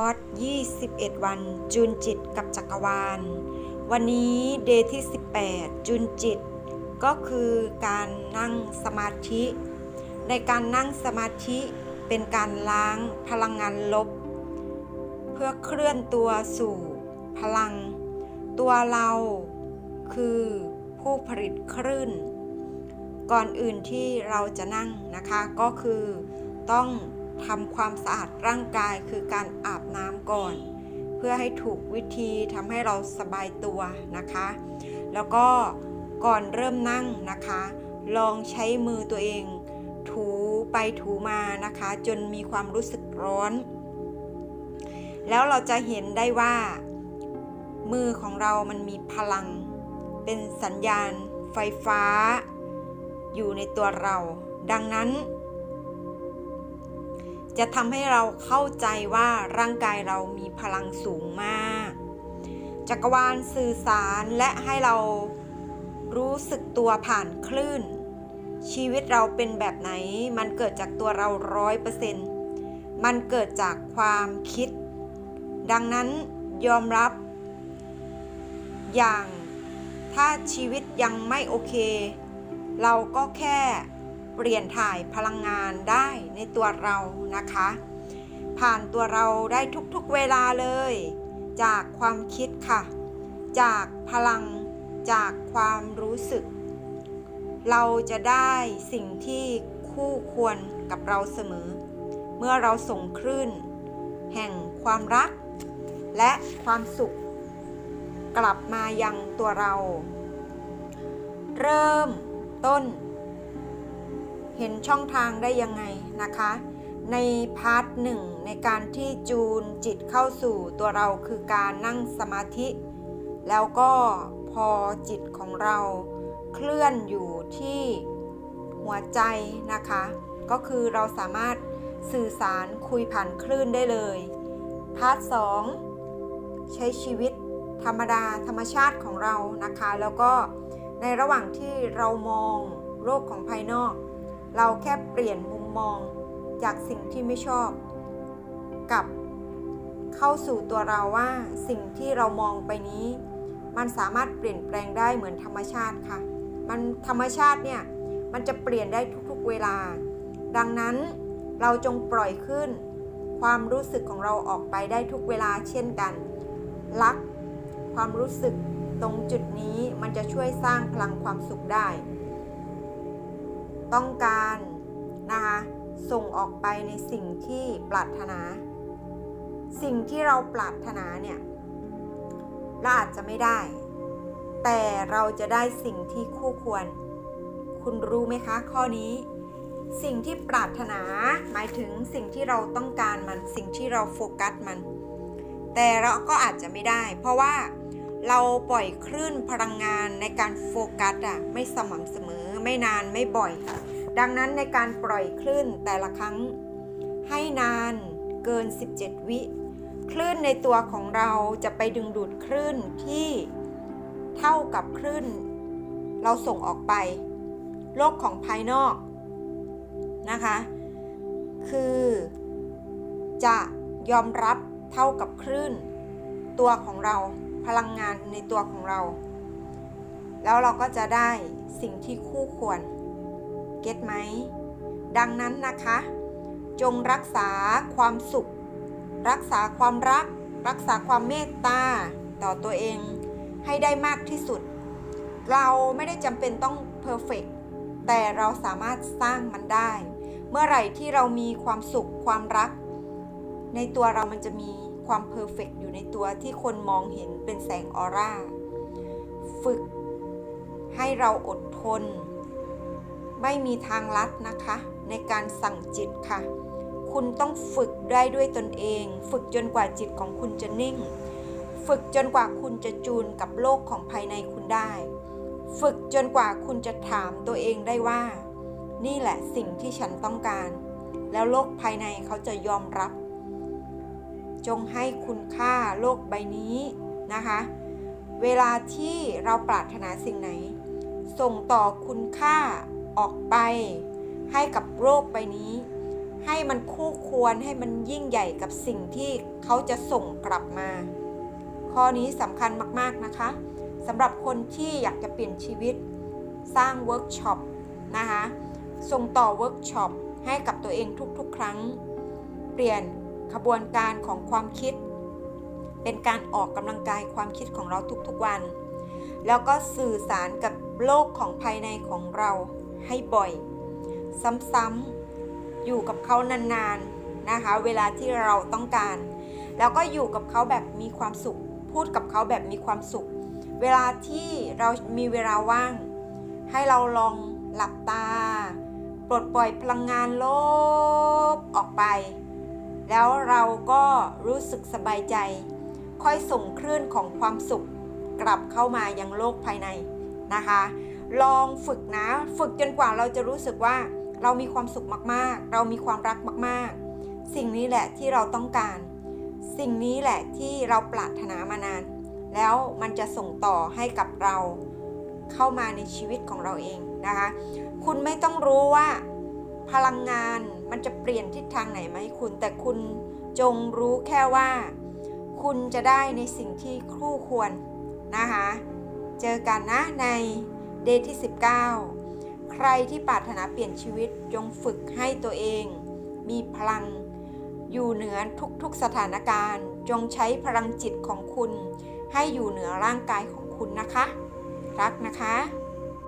อร์ส 21 วัน จูนจิตกับจักรวาล วันนี้เดย์ที่ 18 จูนจิต ก็คือการนั่งสมาธิ ในการนั่งสมาธิเป็นการล้างพลังงานลบ เพื่อเคลื่อนตัวสู่พลัง ตัวเราคือผู้ผลิตคลื่น ก่อนอื่นที่เราจะนั่งนะคะก็คือต้อง ทำความสะอาดร่างกายคือการอาบน้ำก่อน เพื่อให้ถูกวิธีทำให้เราสบายตัวนะคะ แล้วก็ก่อนเริ่มนั่งนะคะ ลองใช้มือตัวเอง ถูไปถูมานะคะ จนมีความรู้สึกร้อน แล้วเราจะเห็นได้ว่า มือของเรามันมีพลัง เป็นสัญญาณไฟฟ้า อยู่ในตัวเรา ดังนั้น จะทำให้เราเข้าใจว่าร่างกายเรามีพลังสูงมาก จักรวาลสื่อสารและให้เรารู้สึกตัวผ่านคลื่น ชีวิตเราเป็นแบบไหน มันเกิดจากตัวเราร้อยเปอร์เซ็นต์มันเกิดจากความคิด ดังนั้นยอมรับ อย่างถ้าชีวิตยังไม่โอเค เราก็แค่ เปลี่ยนถ่ายพลังงานได้ในตัวเรานะคะ ผ่านตัวเราได้ทุกๆเวลาเลย จากความคิดค่ะ จากพลังจากความรู้สึก เราจะได้สิ่งที่คู่ควรกับเราเสมอ เมื่อเราส่งคลื่น แห่งความรัก และความสุข กลับมายังตัวเรา เริ่มต้น เห็นช่องทางได้ยังไงนะคะ ในพาร์ทหนึ่งในการที่จูนจิตเข้าสู่ตัวเราคือการนั่งสมาธิ แล้วก็พอจิตของเราเคลื่อนอยู่ที่หัวใจนะคะ ก็คือเราสามารถสื่อสารคุยผ่านคลื่นได้เลย พาร์ทสองใช้ชีวิตธรรมดาธรรมชาติของเรานะคะ แล้วก็ในระหว่างที่เรามองโลกของภายนอก เราแค่เปลี่ยนมุมมองจากสิ่งที่ไม่ชอบ กับเข้าสู่ตัวเราว่าสิ่งที่เรามองไปนี้ มันสามารถเปลี่ยนแปลงได้เหมือนธรรมชาติค่ะ มันธรรมชาติเนี่ย มันจะเปลี่ยนได้ทุกๆเวลา ดังนั้นเราจงปล่อยขึ้น ความรู้สึกของเราออกไปได้ทุกเวลาเช่นกัน รักความรู้สึกตรงจุดนี้มันจะช่วยสร้างพลังความสุขได้ ต้องการนะคะส่งออกไปในสิ่งที่ปรารถนา สิ่งที่เราปรารถนาเนี่ยเราอาจจะไม่ได้ แต่เราจะได้สิ่งที่คู่ควร คุณรู้ไหมคะ ข้อนี้ สิ่งที่ปรารถนา หมายถึงสิ่งที่เราต้องการมัน สิ่งที่เราโฟกัสมัน แต่เราก็อาจจะไม่ได้ เพราะว่า เราปล่อยคลื่นพลังงานในการโฟกัสอะไม่สม่ำเสมอไม่นานไม่บ่อย ดังนั้นในการปล่อยคลื่นแต่ละครั้ง ให้นานเกิน 17 วิคลื่นในตัวของเราจะไปดึงดูดคลื่นที่เท่ากับคลื่น เราส่งออกไป โลกของภายนอกนะคะ คือจะยอมรับเท่ากับคลื่น ตัวของเรา พลังงานในตัวของเรา แล้วเราก็จะได้สิ่งที่คู่ควร เก็ตไหม ดังนั้นนะคะ จงรักษาความสุข รักษาความรัก รักษาความเมตตาต่อตัวเองให้ได้มากที่สุด เราไม่ได้จำเป็นต้องเพอร์เฟกแต่เราสามารถสร้างมันได้ เมื่อไหร่ที่เรามีความสุขความรัก ในตัวเรามันจะมี ความเพอร์เฟกอยู่ในตัวที่คนมองเห็นเป็นแสงออร่า ฝึกให้เราอดทน ไม่มีทางลัดนะคะ ในการสั่งจิตค่ะ คุณต้องฝึกได้ด้วยตนเอง ฝึกจนกว่าจิตของคุณจะนิ่ง ฝึกจนกว่าคุณจะจูนกับโลกของภายในคุณได้ ฝึกจนกว่าคุณจะถามตัวเองได้ว่า นี่แหละสิ่งที่ฉันต้องการ แล้วโลกภายในเขาจะยอมรับ จงให้คุณค่าโลกใบนี้นะคะ เวลาที่เราปรารถนาสิ่งไหน ส่งต่อคุณค่าออกไป ให้กับโลกใบนี้ ให้มันคู่ควรให้มันยิ่งใหญ่กับสิ่งที่เขาจะส่งกลับมา ข้อนี้สำคัญมากๆนะคะสำหรับคนที่อยากจะเปลี่ยนชีวิตสร้างเวิร์กช็อปนะคะส่งต่อเวิร์กช็อปให้กับตัวเองทุกๆ ครั้ง เปลี่ยน ขบวนการของความคิด เป็นการออกกำลังกายความคิดของเราทุกๆวัน แล้วก็สื่อสารกับโลกของภายในของเราให้บ่อย ซ้ำๆอยู่กับเขานานๆนะคะ เวลาที่เราต้องการ แล้วก็อยู่กับเขาแบบมีความสุข พูดกับเขาแบบมีความสุข เวลาที่เรามีเวลาว่าง ให้เราลองหลับตา ปลดปล่อยพลังงานลบออกไป แล้วเราก็รู้สึกสบายใจ ค่อยส่งคลื่นของความสุข กลับเข้ามายังโลกภายในนะคะ ลองฝึกนะ ฝึกจนกว่าเราจะรู้สึกว่าเรามีความสุขมากๆ เรามีความรักมากๆ สิ่งนี้แหละที่เราต้องการ สิ่งนี้แหละที่เราปรารถนามานาน แล้วมันจะส่งต่อให้กับเราเข้ามาในชีวิตของเราเองนะคะ คุณไม่ต้องรู้ว่าพลังงาน มันจะเปลี่ยนทิศทางไหนมาให้คุณ แต่คุณจงรู้แค่ว่า คุณจะได้ในสิ่งที่คู่ควรนะคะ เจอกันนะในเดย์ที่ 19 ใครที่ปรารถนาเปลี่ยนชีวิตจงฝึกให้ตัวเอง มีพลังอยู่เหนือทุกๆสถานการณ์ จงใช้พลังจิตของคุณ ให้อยู่เหนือร่างกายของคุณนะคะ รักนะคะ